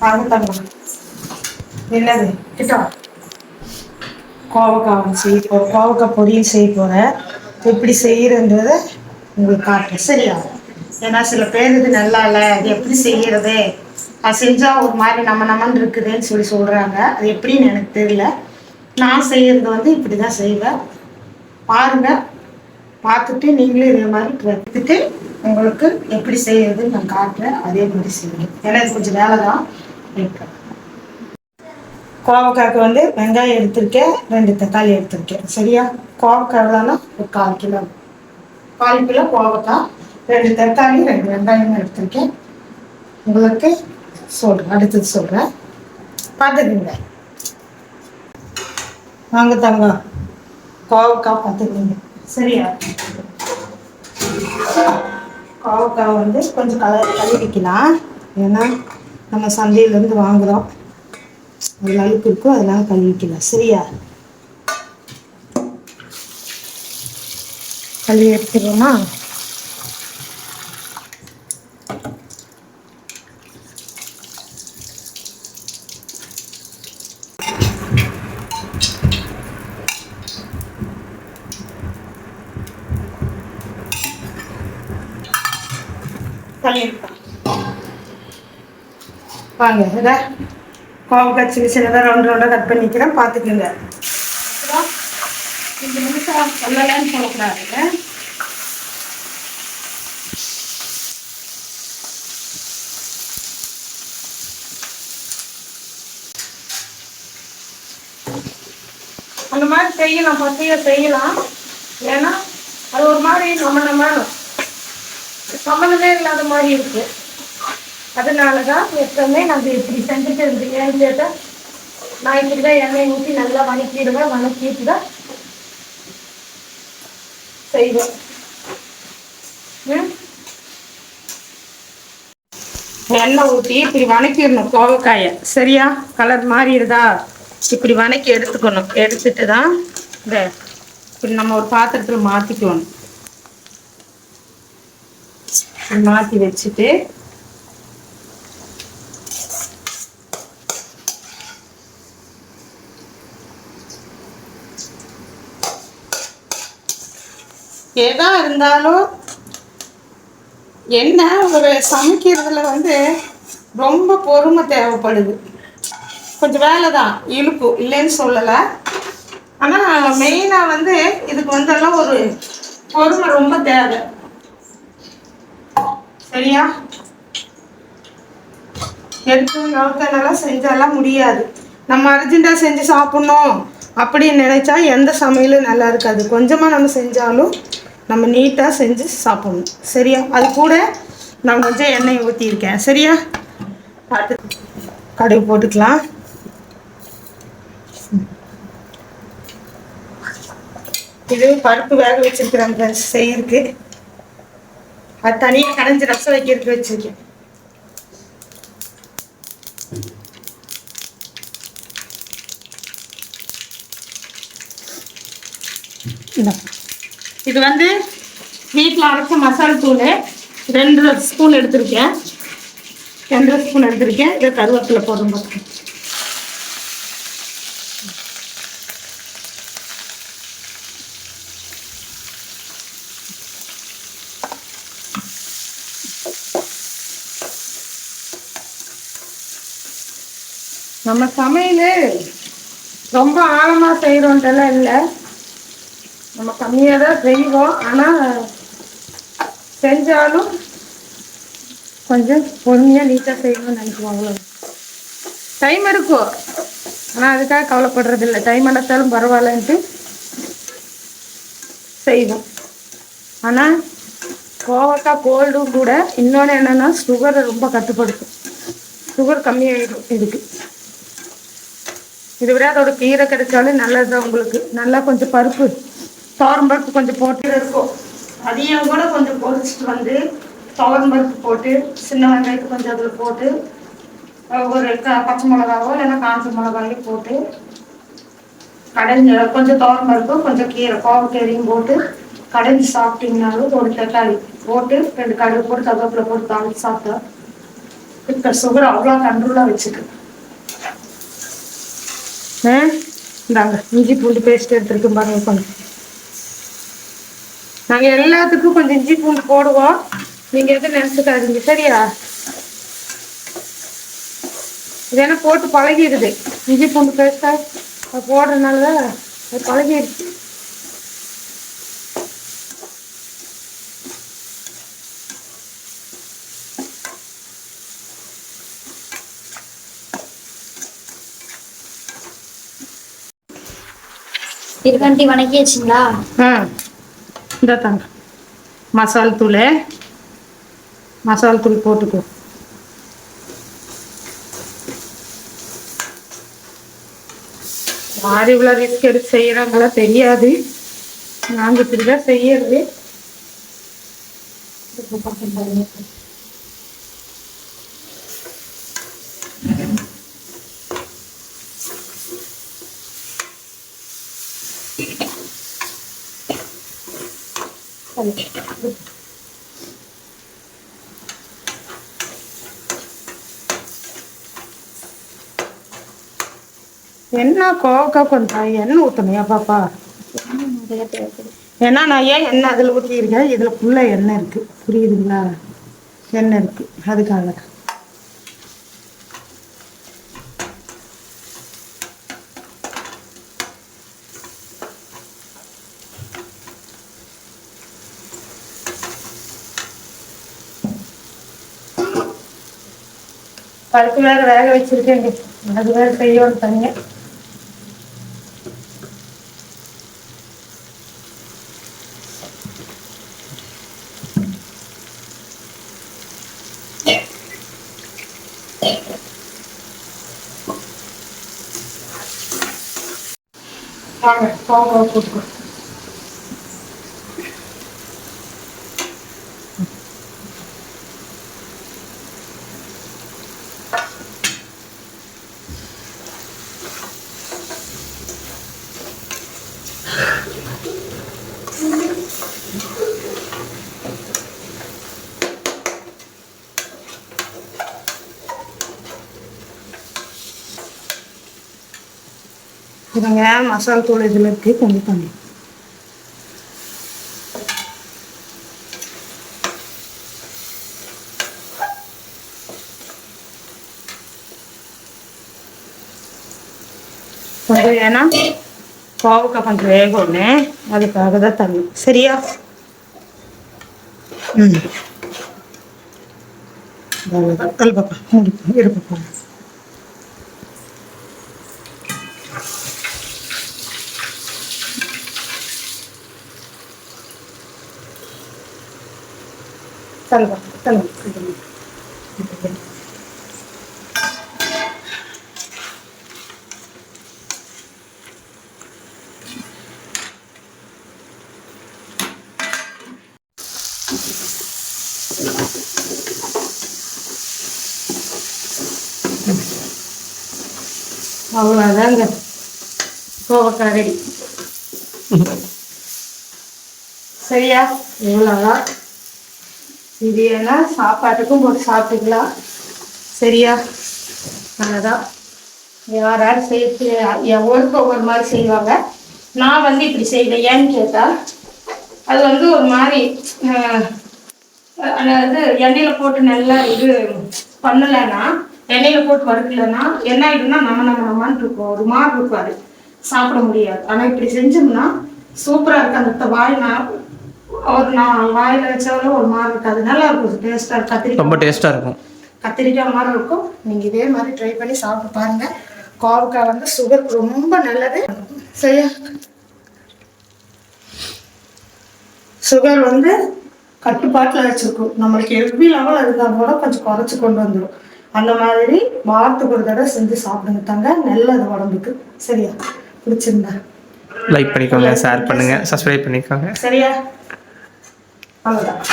வாங்க தங்கம் என்னது? கிட்டா கோவக்காய் செய்ய போ கோவக்காய் பொரியல் செய்ய போகிறேன் எப்படி செய்யறன்றத உங்களுக்கு காட்டுறேன். சரியா? ஏன்னா சில பேர் இது நல்லா இல்லை அது எப்படி செய்யறது? அது செஞ்சால் ஒரு மாதிரி நம்ம நம்மன்னு இருக்குதுன்னு சொல்லி சொல்கிறாங்க அது எப்படின்னு எனக்கு தெரியல. நான் செய்கிறது வந்து இப்படி தான் செய்வேன். பாருங்கள் பார்த்துட்டு நீங்களும் இதே மாதிரி எடுத்துட்டு உங்களுக்கு எப்படி செய்யறதுன்னு நான் காட்டுறேன். அதே மாதிரி செய்வேன் ஏன்னா இது கொஞ்சம் வேலை தான் கோவக்காய்க்கு வந்து வெங்காயம் எடுத்திருக்கேன் ரெண்டு தக்காளி எடுத்திருக்கேன். சரியா? கோவக்காய் ஒரு கால் கிலோ. கால் கிலோ கோவக்காய் ரெண்டு தக்காளி ரெண்டு வெங்காயம் எடுத்திருக்கேன். உங்களுக்கு சொல்கிறேன் அடுத்தது சொல்கிறேன் பார்த்துக்குங்க வாங்க தங்க. கோவக்காய் பார்த்துக்குங்க சரியா? கோவக்காய் வந்து கொஞ்சம் கலர் கழுவிக்கலாம் ஏன்னா நம்ம சந்தையிலேருந்து வாங்குகிறோம் அதில் அழுக்கு இருக்கோ அதனால கழுவிக்கலாம். சரியா? கழுவி எடுத்துடுவோமா கழுவிக்கலாம் வாங்க. இதை கோவக்காய் சின்ன சின்னதாக ரவுண்ட் ரவுண்டாக கட் பண்ணிக்கிறேன். பார்த்துக்குங்க. இந்த நிமிஷம் சொல்லலைன்னு சொல்லக்கூடாது அந்த மாதிரி செய்யலாம் பசைய செய்யலாம். ஏன்னா அது ஒரு மாதிரி நம்ம நம்ம சம்மந்தமே இல்லாத மாதிரி இருக்குது அதனால தான் எப்பவுமே நான் இப்படி செஞ்சுட்டு இருந்து ஏன்னு கேட்டால் நான் இப்படி தான் எண்ணெய் ஊற்றி நல்லா வணக்கிடுவேன் வணக்கிட்டு தான் செய்வேன். எண்ணெய் ஊற்றி இப்படி வணக்கிடணும் கோவக்காயை. சரியா? கலர் மாறிடுதா? இப்படி வணக்கி எடுத்துக்கணும். எடுத்துட்டு தான் இந்த இப்படி நம்ம ஒரு பாத்திரத்தில் மாற்றிக்கணும் மாற்றி வச்சுட்டு எதா இருந்தாலும் என்ன ஒரு சமைக்கிறதுல வந்து ரொம்ப பொறுமை தேவைப்படுது. கொஞ்சம் வேலை தான் இழுப்பு இல்லைன்னு சொல்லலை. ஆனால் மெயினாக வந்து இதுக்கு வந்தெல்லாம் ஒரு பொறுமை ரொம்ப தேவை. சரியா? எடுத்து நவுத்தனெல்லாம் செஞ்சாலாம் முடியாது. நம்ம அர்ஜென்ட்டாக செஞ்சு சாப்பிட்ணும் அப்படின்னு நினைச்சா எந்த சமையலும் நல்லா இருக்காது. கொஞ்சமாக நம்ம செஞ்சாலும் நம்ம நீட்டாக செஞ்சு சாப்பிடணும். சரியா? அது கூட நான் கொஞ்சம் எண்ணெய் ஊற்றியிருக்கேன் சரியா? பார்த்து கடுகு போட்டுக்கலாம். இது பருப்பு வேக வச்சிருக்கிறேன் செய்யிருக்கு செய்யறதுக்கு. அது தனியாக கடைஞ்சி ரசம் வைக்கிறதுக்கு வச்சுருக்கேன். இது வந்து வீட்டில் அரைச்ச மசாலா தூள். ரெண்டு ஸ்பூன் எடுத்திருக்கேன். ரெண்டு ஸ்பூன் எடுத்திருக்கேன். இதை கருவேப்பில் போதும் பார்த்து நம்ம சமையல் ரொம்ப ஆழமாக செய்கிறோன்ட்டெல்லாம் இல்லை. நம்ம கம்மியாக தான் செய்வோம். ஆனால் செஞ்சாலும் கொஞ்சம் பொறுமையாக நீட்டாக செய்யணும்னு நினைக்குவாங்க டைம் இருக்கும். ஆனால் அதுக்காக கவலைப்படுறதில்ல. டைம் எடுத்தாலும் பரவாயில்லன்ட்டு செய்வோம். ஆனால் கோவக்காய் கோல்டும் கூட இன்னொன்று என்னென்னா சுகரை ரொம்ப கட்டுப்படுத்தும். சுகர் கம்மியாகிடும் இதுக்கு. இதை விட அதோட கீரை கிடைச்சாலும் நல்லது தான் உங்களுக்கு. நல்லா கொஞ்சம் பருப்பு பருப்பு கொஞ்சம் போட்டு இருக்கும். அதையும் கூட கொஞ்சம் பொரிச்சிட்டு வந்து பருப்பு போட்டு சின்ன வெங்காயத்தை கொஞ்சம் அதில் போட்டு ஒரு க பச்சை மிளகாவோ இல்லைன்னா காஞ்ச மிளகாயோ போட்டு கடைஞ்சி கொஞ்சம் பருப்பு கொஞ்சம் கீரை கோவக்கீரையும் போட்டு கடைஞ்சி சாப்பிட்டீங்கனாலும் ஒரு தக்காளி போட்டு ரெண்டு கடுகு போட்டு கருவேப்பிலை போட்டு தாளிச்சு சாப்பிட்டா இப்போ சுகர் அவ்வளோ கண்ட்ரோலாக வச்சுக்கு இந்தாங்க இஞ்சி பூண்டு பேஸ்ட் எடுத்துருக்கு பாருங்க கொஞ்சம். நாங்கள் எல்லாத்துக்கும் கொஞ்சம் இஞ்சி பூண்டு போடுவோம். நீங்கள் எதுவும் நினச்சிக்காதீங்க சரியா? இது என்ன போட்டு பழகிடுது. இஞ்சி பூண்டு பேஸ்ட்டா அது போடுறதுனால அது பழகிடுச்சு. இருக்காண்டி வணக்கியாச்சுங்களா ஆ. இந்த தாங்க. மசால் தூள் மசால் தூள் போட்டுக்கோ. யார் இவ்வளோ ரிஸ்க் எடுத்து செய்கிறாங்களா தெரியாது. நாங்கள் இப்படி தான் செய்யறது. என்ன கோக்கா கொஞ்சம் எண்ணெய் ஊற்றணையா பாப்பா. என்ன ஏன்னா நான் ஏன் எண்ணெய் அதில் ஊற்றிருக்கேன் இதில் ஃபுல்லாக எண்ணெய் இருக்குது புரியுதுங்களா? எண்ணெய் இருக்குது அதுக்காக பருப்பு வேறு வேக வச்சிருக்கேங்க அது வேறு செய்யணும் தனியாக வாங்க போங்க போட்டுக்கோ இதுங்க மசால் தூள் இதில் இருக்கு. கொஞ்சம் தண்ணி. கொஞ்சம் ஏன்னா கோவக்காய் கொஞ்சம் வேகணும்னு அதுக்காக தான் தண்ணி. சரியா? ம். கல்பாப்பா இருப்பா தல்வா தல்வா அவ்வளோதாங்க கோவக்காய் ரெடி சரியா இவ்வளோதான் இது ஏன்னா சாப்பாட்டுக்கும் போட்டு சாப்பிட்டுக்கலாம். சரியா? அதான் யார் யார் சேர்த்து ஒவ்வொருக்கும் ஒவ்வொரு மாதிரி செய்வாங்க. நான் வந்து இப்படி செய்வேன் ஏன்னு கேட்டால் அது வந்து ஒரு மாதிரி அதாவது எண்ணெயில் போட்டு நல்லா இது பண்ணலைன்னா எண்ணெயில் போட்டு வறுக்கலைன்னா என்ன ஆகிடும்னா நம்ம நம்ம நம்மன்னு இருக்கும். ஒரு மாதிரி இருக்கும் அது. சாப்பிட முடியாது. ஆனால் இப்படி செஞ்சோம்னா சூப்பராக இருக்கு. அந்த வாய் நான் ஒரு நான் வாயில் வச்சாலும் ஒரு மாதிரி இருக்காது. நல்லா இருக்கும். டேஸ்ட்டாக இருக்கு கத்திரிக்காய் ரொம்ப டேஸ்ட்டாக இருக்கும். கத்திரிக்காய் மாதிரி இருக்கும். நீங்கள் இதே மாதிரி ட்ரை பண்ணி சாப்பிட்டு பாருங்க. கோவக்காய் வந்து சுகருக்கு ரொம்ப நல்லது. சரியா? சுகர் வந்து கட்டுப்பாட்டில் வச்சுருக்கும். நம்மளுக்கு எவ்வி லெவல் இருந்தால் கூட கொஞ்சம் குறைச்சி கொண்டு வந்துடும் அந்த மாதிரி வாரத்துக்கு ஒரு தடவை செஞ்சு சாப்பிடுங்க தாங்க. நல்லது உடம்புக்கு. சரியா? பிடிச்சிருந்தா. லைக் பண்ணிக்கோங்க ஷேர் பண்ணுங்கள் சப்ஸ்கிரைப் பண்ணிக்கோங்க. சரியா? அவ்வளோதான்